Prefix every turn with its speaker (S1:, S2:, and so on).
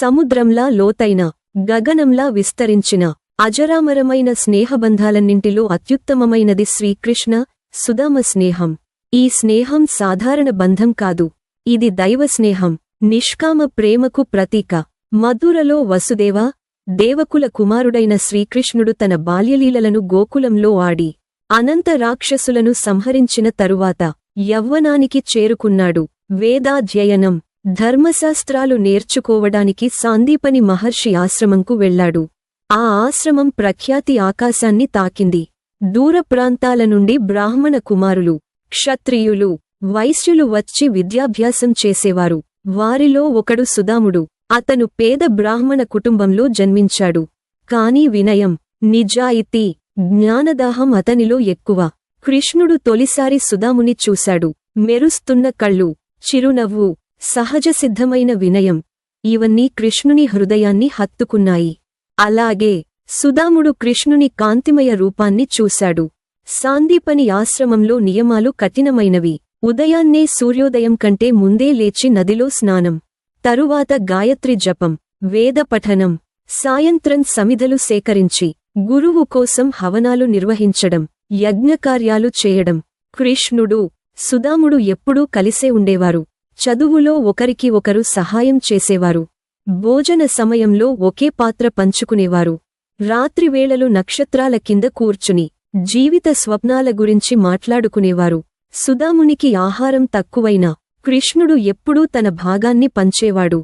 S1: సముద్రంలా లోతైన గగనంలా విస్తరించిన అజరామరమైన స్నేహబంధాలన్నింటిలో అత్యుత్తమమైనది శ్రీకృష్ణ సుదామ స్నేహం. ఈ స్నేహం సాధారణ బంధం కాదు. ఇది దైవ స్నేహం. నిష్కామ ప్రేమకు ప్రతీక. మధురలో వసుదేవ దేవకుల కుమారుడైన శ్రీకృష్ణుడు తన బాల్యలీలలను గోకులంలో ఆడి అనంత రాక్షసులను సంహరించిన తరువాత యవ్వనానికి చేరుకున్నాడు. వేదాధ్యయనం. ధర్మశాస్త్రాలు నేర్చుకోవడానికి సాందీపని మహర్షి ఆశ్రమంకు వెళ్ళాడు ఆ ఆశ్రమం ప్రఖ్యాతి ఆకాశాన్ని తాకింది. దూర ప్రాంతాల నుండి బ్రాహ్మణ కుమారులు క్షత్రియులు వైశ్యులు వచ్చి విద్యాభ్యాసం చేసేవారు. వారిలో ఒకడు సుదాముడు అతను పేద బ్రాహ్మణ కుటుంబంలో జన్మించాడు. కాని వినయం నిజాయితీ జ్ఞానదాహం అతనిలో ఎక్కువ. కృష్ణుడు తొలిసారి సుదాముని చూశాడు. మెరుస్తున్న కళ్ళు చిరునవ్వు సహజసిద్ధమైన వినయం. ఇవన్నీ కృష్ణుని హృదయాన్ని హత్తుకున్నాయి. అలాగే సుదాముడు కృష్ణుని కాంతిమయ రూపాన్ని చూశాడు. సాందీపని ఆశ్రమంలో నియమాలు కఠినమైనవి. ఉదయాన్నే సూర్యోదయం కంటే ముందే లేచి నదిలో స్నానం. తరువాత గాయత్రి జపం వేద పఠనం సాయంత్రం సమిధలు సేకరించి గురువు కోసం హవనాలు నిర్వహించడం యజ్ఞకార్యాలు చేయడం. కృష్ణుడు సుదాముడు ఎప్పుడూ కలిసే ఉండేవారు. చదువులో ఒకరికి ఒకరు సహాయం చేసేవారు. భోజన సమయంలో ఒకే పాత్ర పంచుకునేవారు. రాత్రివేళలు నక్షత్రాల కింద కూర్చుని జీవిత స్వప్నాల గురించి మాట్లాడుకునేవారు. సుదామునికి ఆహారం తక్కువైనా కృష్ణుడు ఎప్పుడూ తన భాగాన్ని పంచేవాడు.